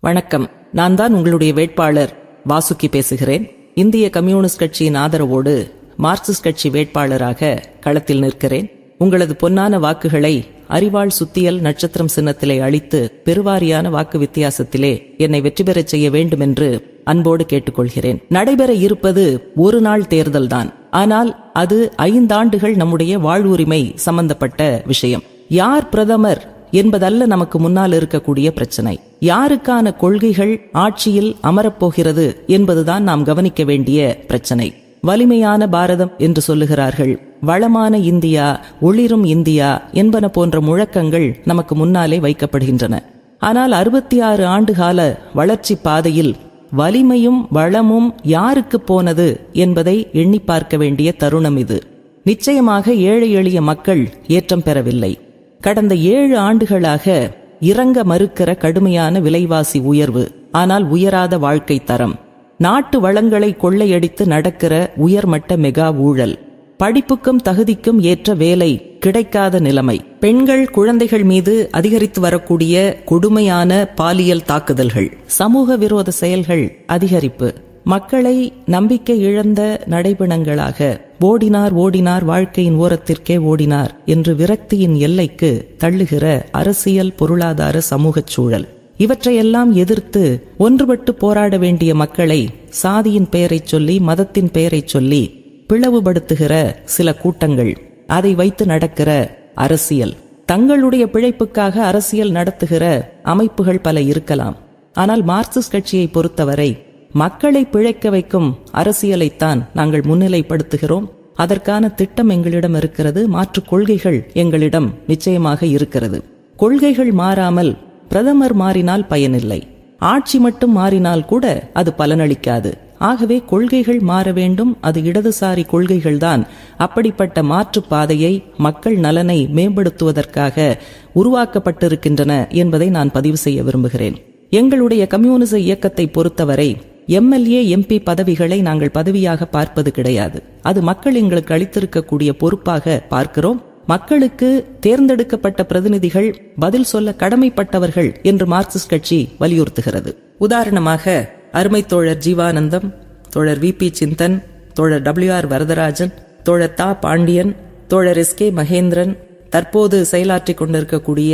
வணக்கம். நான் தான் உங்களுடைய வேட்பாளர். வாசுகி பேசுகிறேன். இந்திய கம்யூனிஸ்ட் கட்சியின் ஆதரவோடு மார்க்சிஸ்ட் கட்சி வேட்பாளராக களத்தில் நிற்கிறேன். உங்களது பொன்னான வாக்குகளை அறிவாள் சுத்தியல் நட்சத்திரம் சின்னத்திலே அளித்து பெருவாரியான வாக்கு வித்தியாசத்திலே என்னை வெற்றி பெறச் செய்ய வேண்டும் என்று அன்போடு கேட்டுக்கொள்கிறேன். நடைபெற இருப்பது ஒரு நாள் தேர்தல்தான். ஆனால் அது ஐந்தாண்டுகள் நம்முடைய வாழ்வுரிமை சம்பந்தப்பட்ட விஷயம். யார் பிரதமர் என்பதல்ல நமக்கு முன்னால் இருக்கக்கூடிய பிரச்சனை. யாருக்கான கொள்கைகள் ஆட்சியில் அமரப்போகிறது என்பதுதான் நாம் கவனிக்க வேண்டிய பிரச்சனை. வலிமையான பாரதம் என்று சொல்லுகிறார்கள். வளமான இந்தியா ஒளிரும் இந்தியா என்பன போன்ற முழக்கங்கள் நமக்கு முன்னாலே வைக்கப்படுகின்றன. ஆனால் அறுபத்தி ஆறு ஆண்டுகால வளர்ச்சி பாதையில் வலிமையும் வளமும் யாருக்கு போனது என்பதை எண்ணி பார்க்க வேண்டிய தருணம் இது. நிச்சயமாக ஏழை எளிய மக்கள் ஏற்றம் பெறவில்லை. கடந்த ஏழு ஆண்டுகளாக இறங்க மறுக்கிற கடுமையான விலைவாசி உயர்வு ஆனால் உயராத வாழ்க்கை தரம். நாட்டு வளங்களை கொள்ளையடித்து நடக்கிற உயர்மட்ட மெகா ஊழல். படிப்புக்கும் தகுதிக்கும் ஏற்ற வேலை கிடைக்காத நிலைமை. பெண்கள் குழந்தைகள் மீது அதிகரித்து வரக்கூடிய கொடுமையான பாலியல் தாக்குதல்கள். சமூக விரோத செயல்கள் அதிகரிப்பு. மக்களை நம்பிக்கை இழந்த நடைபெணங்களாக ஓடினார் ஓடினார் வாழ்க்கையின் ஓரத்திற்கே ஓடினார் என்று விரக்தியின் எல்லைக்கு தள்ளுகிற அரசியல் பொருளாதார சமூகச் சூழல். இவற்றையெல்லாம் எதிர்த்து ஒன்றுபட்டு போராட வேண்டிய மக்களை சாதியின் பெயரைச் சொல்லி மதத்தின் பெயரைச் சொல்லி பிளவுபடுத்துகிற சில கூட்டங்கள். அதை வைத்து நடக்கிற அரசியல். தங்களுடைய பிழைப்புக்காக அரசியல் நடத்துகிற அமைப்புகள் பல இருக்கலாம். ஆனால் மார்க்சிஸ்ட் கட்சியை பொறுத்தவரை மக்களை பிழைக்க வைக்கும் அரசியலைத்தான் நாங்கள் முன்னிலைப்படுத்துகிறோம். அதற்கான திட்டம் எங்களிடம் இருக்கிறது. மாற்று கொள்கைகள் எங்களிடம் நிச்சயமாக இருக்கிறது. கொள்கைகள் மாறாமல் பிரதமர் மாறினால் பயனில்லை. ஆட்சி மட்டும் மாறினால் கூட அது பலனளிக்காது. ஆகவே கொள்கைகள் மாற வேண்டும். அது இடதுசாரி கொள்கைகள்தான். அப்படிப்பட்ட மாற்று பாதையை மக்கள் நலனை மேம்படுத்துவதற்காக உருவாக்கப்பட்டிருக்கின்றன என்பதை நான் பதிவு செய்ய விரும்புகிறேன். எங்களுடைய கம்யூனிச இயக்கத்தை பொறுத்தவரை எம்எல்ஏ எம்பி பதவிகளை நாங்கள் பதவியாக பார்ப்பது கிடையாது. அது மக்கள் எங்களுக்கு அளித்திருக்கக்கூடிய பொறுப்பாக பார்க்கிறோம். மக்களுக்கு தேர்ந்தெடுக்கப்பட்ட பிரதிநிதிகள் பதில் சொல்ல கடமைப்பட்டவர்கள் என்று மார்க்சிஸ்ட் கட்சி வலியுறுத்துகிறது. உதாரணமாக அருமை தோழர் ஜீவானந்தம் தோழர் வி பி சிந்தன் தோழர் டபிள்யூ ஆர் வரதராஜன் தோழர் தா பாண்டியன் தோழர் எஸ் கே மகேந்திரன் தற்போது செயலாற்றிக் கொண்டிருக்கக்கூடிய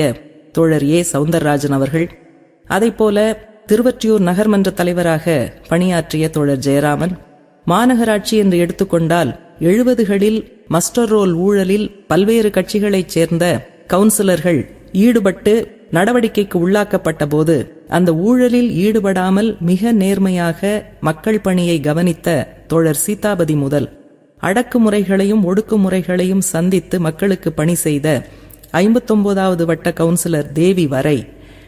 தோழர் ஏ சவுந்தரராஜன் அவர்கள். அதைப்போல திருவற்றியூர் நகர்மன்ற தலைவராக பணியாற்றிய தோழர் ஜெயராமன் மாநகராட்சி என்று எடுத்துக்கொண்டால் எழுபதுகளில் மஸ்டர் ரோல் ஊழலில் பல்வேறு கட்சிகளைச் சேர்ந்த கவுன்சிலர்கள் ஈடுபட்டு நடவடிக்கைக்கு உள்ளாக்கப்பட்ட போது அந்த ஊழலில் ஈடுபடாமல் மிக நேர்மையாக மக்கள் பணியை கவனித்த தோழர் சீதாபதி முதல் அடக்குமுறைகளையும் ஒடுக்குமுறைகளையும் சந்தித்து மக்களுக்கு பணி செய்த ஐம்பத்தொன்பதாவது வட்ட கவுன்சிலர் தேவி வரை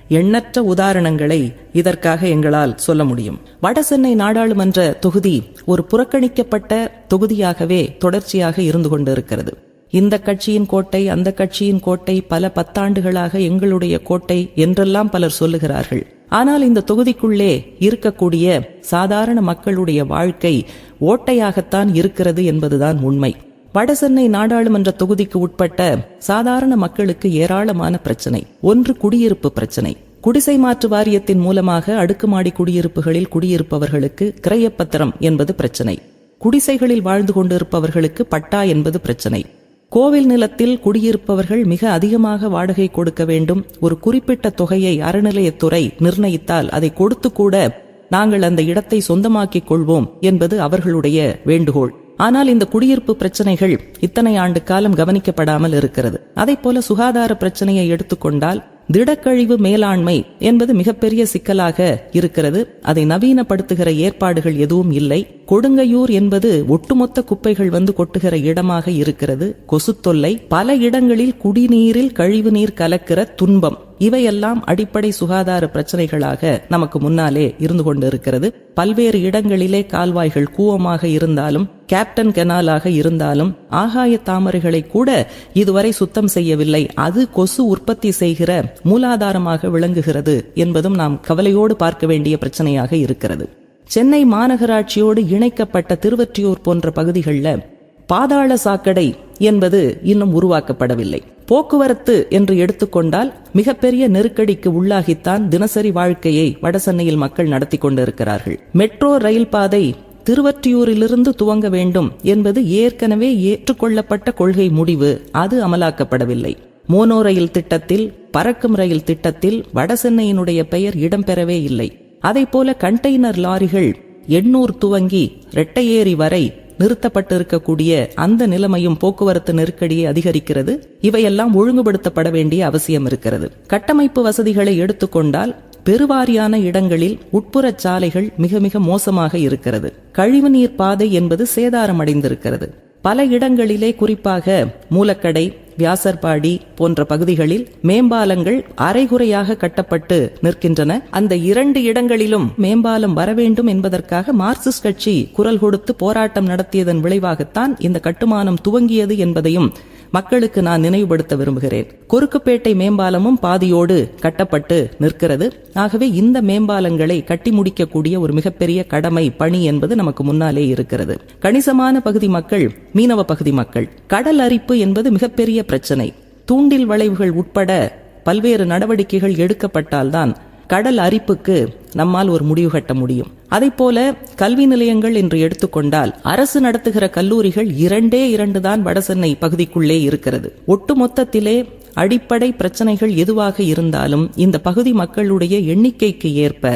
எண்ணற்ற உதாரணங்களை இதற்காக எங்களால் சொல்ல முடியும். வடசென்னை நாடாளுமன்ற தொகுதி ஒரு புறக்கணிக்கப்பட்ட தொகுதியாகவே தொடர்ச்சியாக இருந்து கொண்டிருக்கிறது. இந்த கட்சியின் கோட்டை அந்த கட்சியின் கோட்டை பல பத்தாண்டுகளாக எங்களுடைய கோட்டை என்றெல்லாம் பலர் சொல்லுகிறார்கள். ஆனால் இந்த தொகுதிக்குள்ளே இருக்கக்கூடிய சாதாரண மக்களுடைய வாழ்க்கை ஓட்டையாகத்தான் இருக்கிறது என்பதுதான் உண்மை. வடசென்னை நாடாளுமன்ற தொகுதிக்கு உட்பட்ட சாதாரண மக்களுக்கு ஏராளமான பிரச்சனை. ஒன்று குடியிருப்பு பிரச்சனை. குடிசை மாற்று வாரியத்தின் மூலமாக அடுக்குமாடி குடியிருப்புகளில் குடியிருப்பவர்களுக்கு கிரையப்பத்திரம் என்பது பிரச்சனை. குடிசைகளில் வாழ்ந்து கொண்டிருப்பவர்களுக்கு பட்டா என்பது பிரச்சனை. கோவில் நிலத்தில் குடியிருப்பவர்கள் மிக அதிகமாக வாடகை கொடுக்க வேண்டும். ஒரு குறிப்பிட்ட தொகையை அறநிலையத்துறை நிர்ணயித்தால் அதை கொடுத்து கூட நாங்கள் அந்த இடத்தை சொந்தமாக்கிக் கொள்வோம் என்பது அவர்களுடைய வேண்டுகோள். ஆனால் இந்த குடியிருப்பு பிரச்சனைகள் இத்தனை ஆண்டு காலம் கவனிக்கப்படாமல் இருக்கிறது. அதை போல சுகாதார பிரச்சனையை எடுத்துக்கொண்டால் திடக்கழிவு மேலாண்மை என்பது மிகப்பெரிய சிக்கலாக இருக்கிறது. அதை நவீனப்படுத்துகிற ஏற்பாடுகள் எதுவும் இல்லை. கொடுங்கையூர் என்பது ஒட்டுமொத்த குப்பைகள் வந்து கொட்டுகிற இடமாக இருக்கிறது. கொசுத்தொல்லை பல இடங்களில் குடிநீரில் கழிவு நீர் கலக்கிற துன்பம். இவையெல்லாம் அடிப்படை சுகாதார பிரச்சனைகளாக நமக்கு முன்னாலே இருந்து கொண்டிருக்கிறது. பல்வேறு இடங்களிலே கால்வாய்கள் கூவமாக இருந்தாலும் கேப்டன் கெனாலாக இருந்தாலும் ஆகாய தாமரைகளை கூட இதுவரை சுத்தம் செய்யவில்லை. அது கொசு உற்பத்தி செய்கிற மூலாதாரமாக விளங்குகிறது என்பதும் நாம் கவலையோடு பார்க்க வேண்டிய பிரச்சனையாக இருக்கிறது. சென்னை மாநகராட்சியோடு இணைக்கப்பட்ட திருவற்றியூர் போன்ற பகுதிகளில் பாதாள சாக்கடை என்பது இன்னும் உருவாக்கப்படவில்லை. போக்குவரத்து என்று எடுத்துக்கொண்டால் மிகப்பெரிய நெருக்கடிக்கு உள்ளாகித்தான் தினசரி வாழ்க்கையை வடசென்னையில் மக்கள் நடத்தி கொண்டிருக்கிறார்கள். மெட்ரோ ரயில் பாதை திருவற்றியூரிலிருந்து துவங்க வேண்டும் என்பது ஏற்கனவே ஏற்றுக்கொள்ளப்பட்ட கொள்கை முடிவு. அது அமலாக்கப்படவில்லை. மோனோ ரயில் திட்டத்தில் பறக்கும் ரயில் திட்டத்தில் வடசென்னையினுடைய பெயர் இடம்பெறவே இல்லை. அதைப்போல கண்டெய்னர் லாரிகள் எண்ணூர் துவங்கி ரெட்டையேரி வரை நிறுத்தப்பட்டிருக்கக்கூடிய அந்த நிலைமையும் போக்குவரத்து நெருக்கடியை அதிகரிக்கிறது. இவையெல்லாம் ஒழுங்குபடுத்தப்பட வேண்டிய அவசியம் இருக்கிறது. கட்டமைப்பு வசதிகளை எடுத்துக்கொண்டால் பெருவாரியான இடங்களில் உட்புற சாலைகள் மிக மிக மோசமாக இருக்கிறது. கழிவுநீர் பாதை என்பது சேதாரமடைந்திருக்கிறது. பல இடங்களிலே குறிப்பாக மூலக்கடை வியாசர்பாடி போன்ற பகுதிகளில் மேம்பாலங்கள் அரைகுறையாக கட்டப்பட்டு நிற்கின்றன. அந்த இரண்டு இடங்களிலும் மேம்பாலம் வர வேண்டும் என்பதற்காக மார்க்சிஸ்ட் கட்சி குரல் கொடுத்து போராட்டம் நடத்தியதன் விளைவாகத்தான் இந்த கட்டுமானம் துவங்கியது என்பதையும் மக்களுக்கு நான் நினைவுபடுத்த விரும்புகிறேன். குறுக்குப்பேட்டை மேம்பாலமும் பாதியோடு கட்டப்பட்டு நிற்கிறது. ஆகவே இந்த மேம்பாலங்களை கட்டி முடிக்கக்கூடிய ஒரு மிகப்பெரிய கடமை பணி என்பது நமக்கு முன்னாலே இருக்கிறது. கணிசமான பகுதி மக்கள் மீனவ பகுதி மக்கள். கடல் அரிப்பு என்பது மிகப்பெரிய பிரச்சனை. தூண்டில் வளைவுகள் உட்பட பல்வேறு நடவடிக்கைகள் எடுக்கப்பட்டால்தான் கடல் அரிப்புக்கு நம்மால் ஒரு முடிவு கட்ட முடியும். அதை போல கல்வி நிலையங்கள் என்று எடுத்துக்கொண்டால் அரசு நடத்துகிற கல்லூரிகள் இரண்டே இரண்டு தான் வடசென்னை பகுதிக்குள்ளே இருக்கிறது. ஒட்டுமொத்தத்திலே அடிப்படை பிரச்சனைகள் எதுவாக இருந்தாலும் இந்த பகுதி மக்களுடைய எண்ணிக்கைக்கு ஏற்ப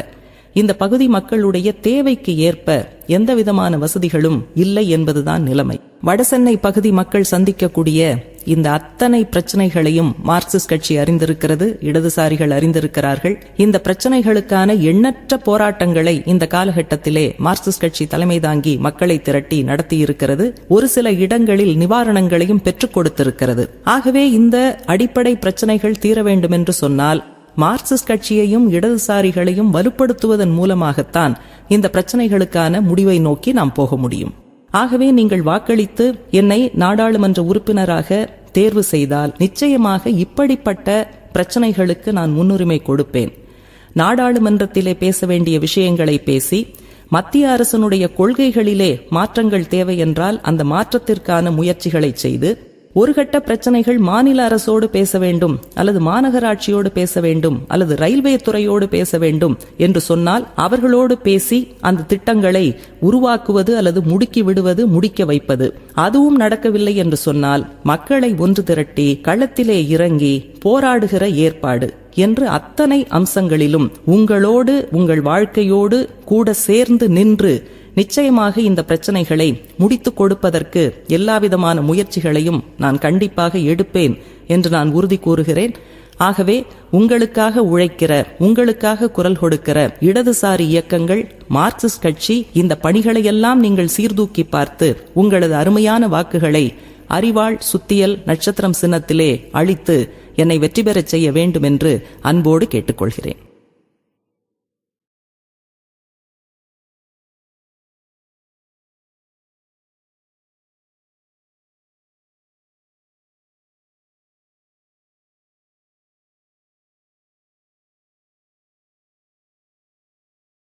இந்த பகுதி மக்களுடைய தேவைக்கு ஏற்ப எந்த விதமான வசதிகளும் இல்லை என்பதுதான் நிலைமை. வடசென்னை பகுதி மக்கள் சந்திக்கக்கூடிய இந்த அத்தனை பிரச்சனைகளையும் மார்க்சிஸ்ட் கட்சி அறிந்திருக்கிறது இடதுசாரிகள் அறிந்திருக்கிறார்கள். இந்த பிரச்சனைகளுக்கான எண்ணற்ற போராட்டங்களை இந்த காலகட்டத்திலே மார்க்சிஸ்ட் கட்சி தலைமை தாங்கி மக்களை திரட்டி நடத்தியிருக்கிறது. ஒரு சில இடங்களில் நிவாரணங்களையும் பெற்றுக் கொடுத்திருக்கிறது. ஆகவே இந்த அடிப்படை பிரச்சனைகள் தீர வேண்டும் என்று சொன்னால் மார்க்சிஸ்ட் கட்சியையும் இடதுசாரிகளையும் வலுப்படுத்துவதன் மூலமாகத்தான் இந்த பிரச்சனைகளுக்கான முடிவை நோக்கி நாம் போக முடியும். ஆகவே நீங்கள் வாக்களித்து என்னை நாடாளுமன்ற உறுப்பினராக தேர்வு செய்தால் நிச்சயமாக இப்படிப்பட்ட பிரச்சனைகளுக்கு நான் முன்னுரிமை கொடுப்பேன். நாடாளுமன்றத்திலே பேச வேண்டிய விஷயங்களை பேசி மத்திய அரசனுடைய கொள்கைகளிலே மாற்றங்கள் தேவை என்றால் அந்த மாற்றத்திற்கான முயற்சிகளை செய்து ஒரு கட்ட பிரச்சனைகள் மாநில அரசோடு பேச வேண்டும் அல்லது மாநகராட்சியோடு பேச வேண்டும் அல்லது ரயில்வே துறையோடு பேச வேண்டும் என்று சொன்னால் அவர்களோடு பேசி அந்த திட்டங்களை உருவாக்குவது அல்லது முடுக்கி விடுவது முடிக்க வைப்பது. அதுவும் நடக்கவில்லை என்று சொன்னால் மக்களை ஒன்று திரட்டி களத்திலே இறங்கி போராடுகிற ஏற்பாடு என்று அத்தனை அம்சங்களிலும் உங்களோடு உங்கள் வாழ்க்கையோடு கூட சேர்ந்து நின்று நிச்சயமாக இந்த பிரச்சனைகளை முடித்துக் கொடுப்பதற்கு எல்லாவிதமான முயற்சிகளையும் நான் கண்டிப்பாக எடுப்பேன் என்று நான் உறுதி கூறுகிறேன். ஆகவே உங்களுக்காக உழைக்கிற உங்களுக்காக குரல் கொடுக்கிற இடதுசாரி இயக்கங்கள் மார்க்சிஸ்ட் கட்சி இந்த பணிகளையெல்லாம் நீங்கள் சீர்தூக்கி பார்த்து உங்களது அருமையான வாக்குகளை அறிவாள் சுத்தியல் நட்சத்திரம் சின்னத்திலே அளித்து என்னை வெற்றி பெறச் செய்ய வேண்டும் என்று அன்போடு கேட்டுக்கொள்கிறேன்.